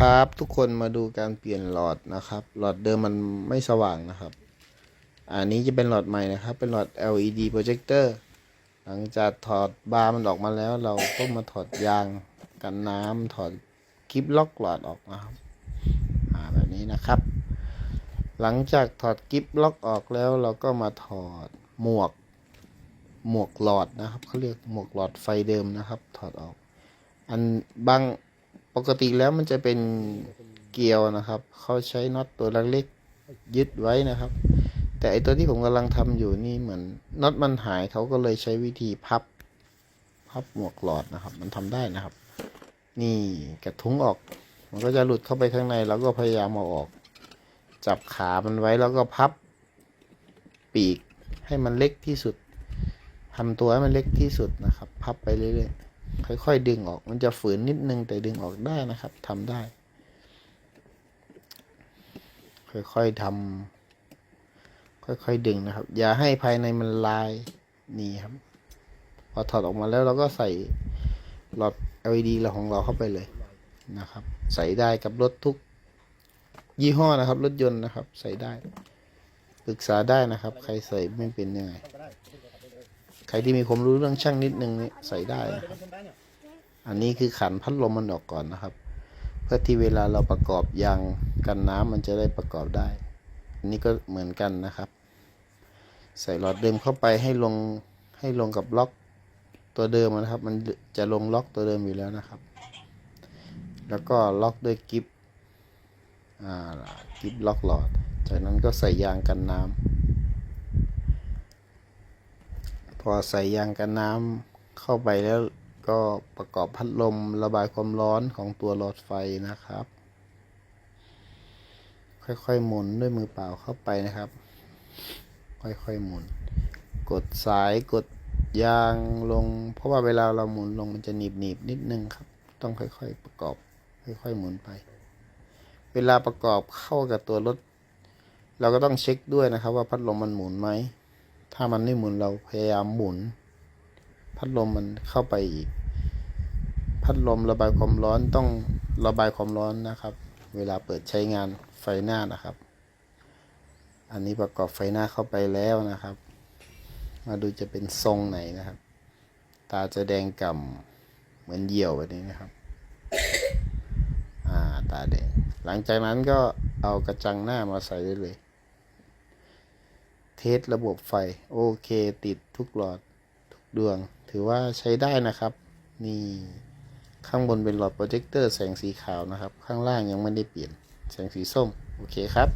ครับ ทุกคนมาดูการเปลี่ยนหลอดนะครับ หลอดเดิมมันไม่สว่างนะครับ อันนี้จะเป็นหลอดใหม่นะครับ เป็นหลอด LED projector หลังจากถอดบาร์มันออกมาแล้ว เราก็มาถอดยางกันน้ำถอดคลิปล็อกหลอดออกนะครับอ่าแบบนี้นะครับ หลังจากถอดกิฟล็อกออกแล้ว เราก็มาถอดหมวกหมวกหลอดนะครับเขาเรียกหมวกหลอดไฟเดิมนะครับ ถอดออก อันบาง ปกติแล้วมันจะเป็นเกลียวนะครับ เขาใช้น็อตตัวเล็กๆยึดไว้นะครับ แต่ไอตัวที่ผมกำลังทำอยู่นี่เหมือนน็อตมันหายเขาก็เลยใช้วิธีพับ พับหมวกหลอดนะครับ มันทำได้นะครับ นี่กระทุ้งออก มันก็จะหลุดเข้าไปข้างในแล้วก็พยายามเอาออก จับขามันไว้แล้วก็พับปีกให้มันเล็กที่สุดทำตัวให้มันเล็กที่สุดนะครับ พับไปเรื่อยๆ ค่อยๆ ดึงออก มันจะฝืนนิดนึงแต่ดึงออกได้นะครับทำได้ ค่อยๆทำค่อยๆดึงนะครับ อย่าให้ภายในมันลายนี่ครับ พอถอดออกมาแล้วเราก็ใส่หลอด LED เราของเราเข้าไปเลยนะครับ ใส่ได้กับรถทุก ยี่ห้อนะครับ รถยนต์นะครับ ใส่ได้ปรึกษาได้นะครับ ใครใส่ไม่เป็นยังไง รที่มีความรู้เรื่องช่างนิดนึงนี่ใส่ได้นะครับ อันนี้คือขันพัดลมมันออกก่อนนะครับ เพื่อที่เวลาเราประกอบยางกันน้ำมันจะได้ประกอบได้ อันนี้ก็เหมือนกันนะครับ ใส่หลอดเดิมเข้าไปให้ลงให้ลงกับล็อกตัวเดิมนะครับ มันจะลงล็อกตัวเดิมอยู่แล้วนะครับ แล้วก็ล็อกด้วยกิฟอ่ากิฟล็อกหลอด จากนั้นก็ใส่ยางกันน้ำ พอใส่ยางกันน้ำเข้าไปแล้วก็ประกอบพัดลมระบายความร้อนของตัวหลอดไฟนะครับ ค่อยๆหมุนด้วยมือเปล่าเข้าไปนะครับ ค่อยๆหมุน กดสายกดยางลง เพราะว่าเวลาเราหมุนลงมันจะหนีบหนีบๆนิดนึงครับ ต้องค่อยๆประกอบ ค่อยๆหมุนไป เวลาประกอบเข้ากับตัวรถ เราก็ต้องเช็คด้วยนะครับ ว่าพัดลมมันหมุนไหม ถ้ามันไม่หมุนเราพยายามหมุน พัดลมมันเข้าไปอีก พัดลมระบายความร้อนต้องระบายความร้อนนะครับ เวลาเปิดใช้งานไฟหน้านะครับ อันนี้ประกอบไฟหน้าเข้าไปแล้วนะครับ มาดูจะเป็นทรงไหนนะครับ ตาจะแดงก่ำเหมือนเหี่ยวแบบนี้นะครับอ่าตาแดงหลังจากนั้นก็เอากระจังหน้ามาใส่ได้เลย สระบบไฟ โอเค ติดทุกหลอดทุกดวง ถือว่าใช้ได้นะครับ นี่ ข้างบนเป็นหลอดโปรเจคเตอร์แสงสีขาวนะครับ ข้างล่างยังไม่ได้เปลี่ยน แสงสีส้ม โอเคครับ